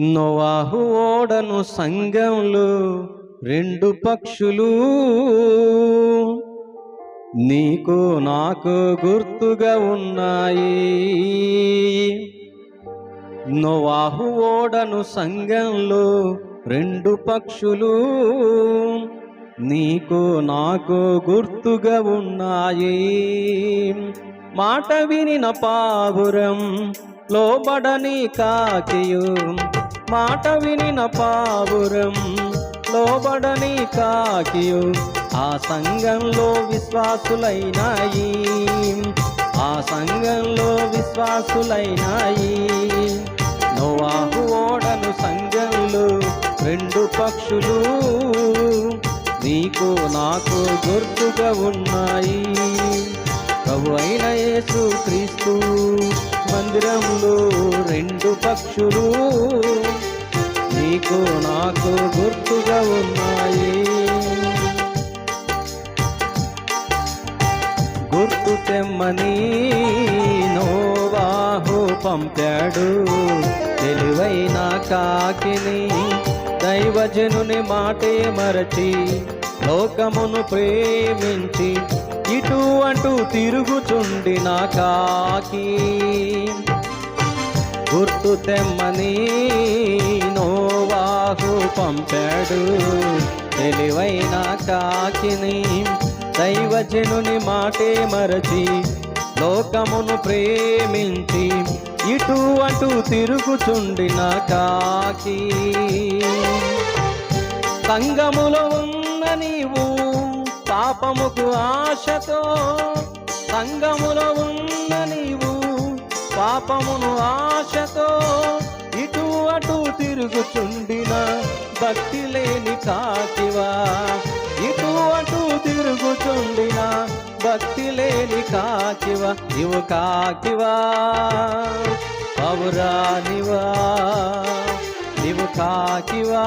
నోవాహు ఓడను సంఘంలో రెండు పక్షులు. నీకు నాకు గుర్తుగా ఉన్నాయి. నోవాహు ఓడను సంఘంలో రెండు పక్షులు. నీకు నాకు గుర్తుగా ఉన్నాయి. మాట వినిన పావురం లోబడని కాకియు. మాట వినిన పావురం లోబడని కాకియు. ఆ సంఘంలో విశ్వాసులైనాయి. ఆ సంఘంలో విశ్వాసులైనాయి. నోవాహు ఓడను సంఘంలో రెండు పక్షులు. నీకు నాకు గుర్తుగా ఉన్నాయి. ప్రభు అయిన యేసు క్రీస్తు మందిరంలో రెండు పక్షులు. నీకు నాకు గుర్తుగా ఉన్నాయి. గుర్తు తెమ్మని నోవాహు పంపాడు. తెలివైన కాకిని దైవజనుని మాటే మరచి లోకమును ప్రేమించి ఇటు అంటూ నా కాకి. గుర్తు తెమ్మని నోవాహు పంపాడు. తెలివైన కాకిని దైవజనుని మాటే మరచి లోకమును ప్రేమించి ఇటు అటు తిరుగుచుండిన కాకి. సంగములో ఉన్న నీవు పాపముకు ఆశతో సంగములో ఉన్న నీవు పాపమును ఆశతో ఇటు అటు తిరుగుచుండిన భక్తి లేని కాకివా ఇటు అటు తిరుగుచుండిన భక్తి లేని కాకివా నీవు కాకివా పౌరానివా నీవు కాకివా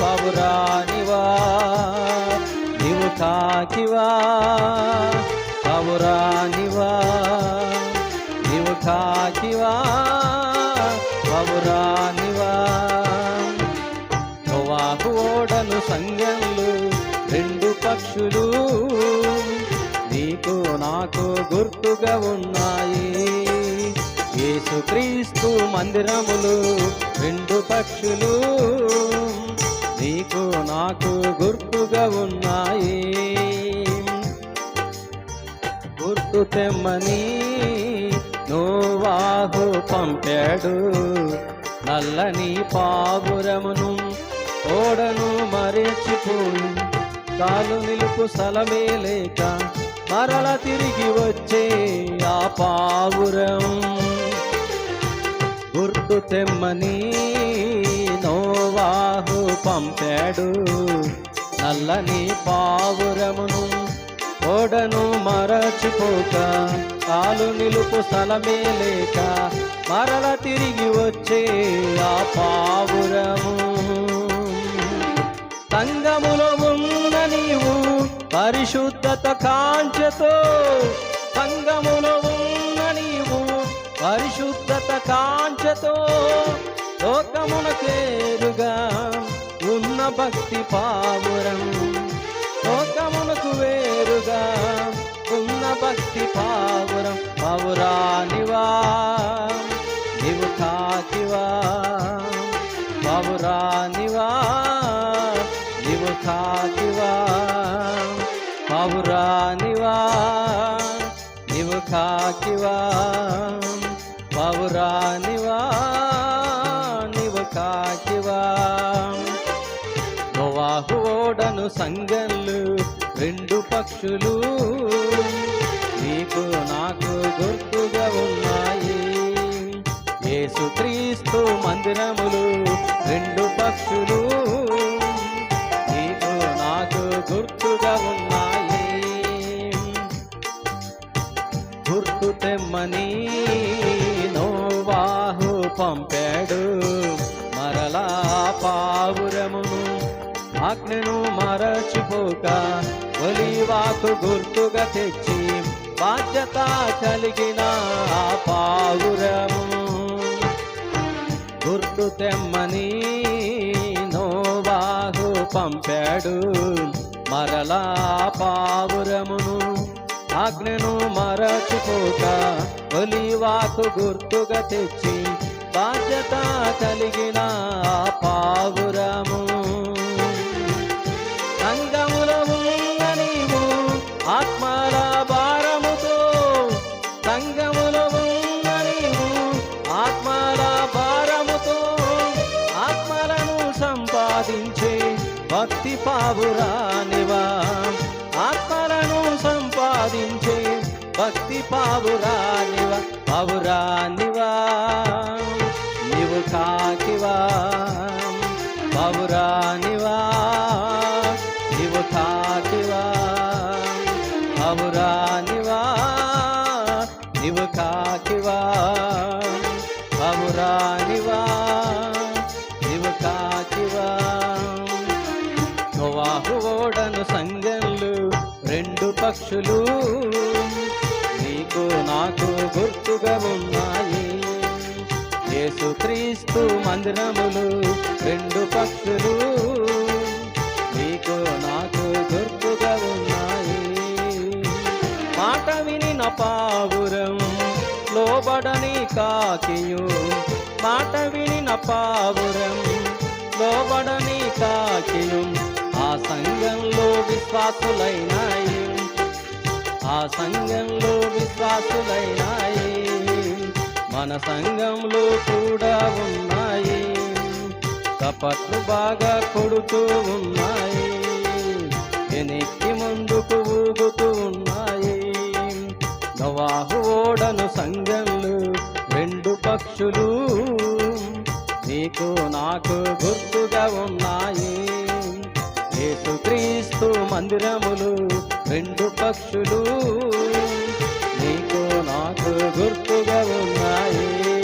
పౌరానివా నీవు కాకివా పౌరానివా నీవు కాకివా పౌరానివా నోవాహు ఓడను సంజ్ఞలు రెండు పక్షులు. నీకు నాకు గుర్తుగా ఉన్నాయి. యేసుక్రీస్తు మందిరములు రెండు పక్షులు. నీకు నాకు గుర్తుగా ఉన్నాయి. గుర్తు తెమ్మని నోవాహు పంపాడు. నల్లని పావురమును ఓడను మరచిపోయి కాలు నిలుపు స్థలమే లేక మరల తిరిగి వచ్చే ఆ పావురం. గుర్తు తెమ్మని నోవాహు పంపాడు నల్లని పావురమును ఓడను మరచిపోక కాలు నిలుపు స్థలమే లేక మరల తిరిగి వచ్చే ఆ పావురము. సంగములో ఉన్న నీవు పరిశుద్ధత కాంచతో సంగములో ఉన్న నీవు పరిశుద్ధత కాంచతో లోకమునకేరుగా ఉన్న భక్తి పావురం. లోకమునకు వేరుగా పావురానివా నీవు కాకివా పావురానివా నీవు కాకివా. నోవాహు ఓడను రెండు పక్షులు నీకు నాకు గుర్తుగా ఉన్నాయి. యేసుక్రీస్తు మందిరములు రెండు పక్షులు నీకు నాకు గుర్తుగా ఉన్నాయి. ఆజ్ఞను మరచిపోక ఒలివాకు గుర్తుగా తెచ్చి బాధ్యత కలిగిన ఆ పావురము. గుర్తు తెమ్మని నోవాహు పంపాడు మరలా పావురమును. ఆజ్ఞను మరచిపోక ఒలివాకు గుర్తుగా తెచ్చి బాధ్యత కలిగిన భక్తి పావురానివా ఆత్మలను సంపాదించే భక్తి పావురానివా పావురానివా రెండు నీకు నాకు గుర్తుగా ఉన్నాయి. యేసుక్రీస్తు మందిరములు రెండు పక్షులు నీకు నాకు గుర్తుగా ఉన్నాయి. మాట వినిన పావురం లోబడని కాకియు మాట వినిన పావురం లోబడని కాకియు ఆ సంఘంలో విశ్వాసులైనాయి. ఆ సంఘంలో విశ్వాసులైనాయి. మన సంఘంలో కూడా ఉన్నాయి. కపట్లు బాగా కొడుతూ ఉన్నాయి. వెనక్కి ముందుకు ఊగు ఆకాశములు రెండు పక్షులు. నీకు నాకు గుర్తుగా ఉన్నాయి.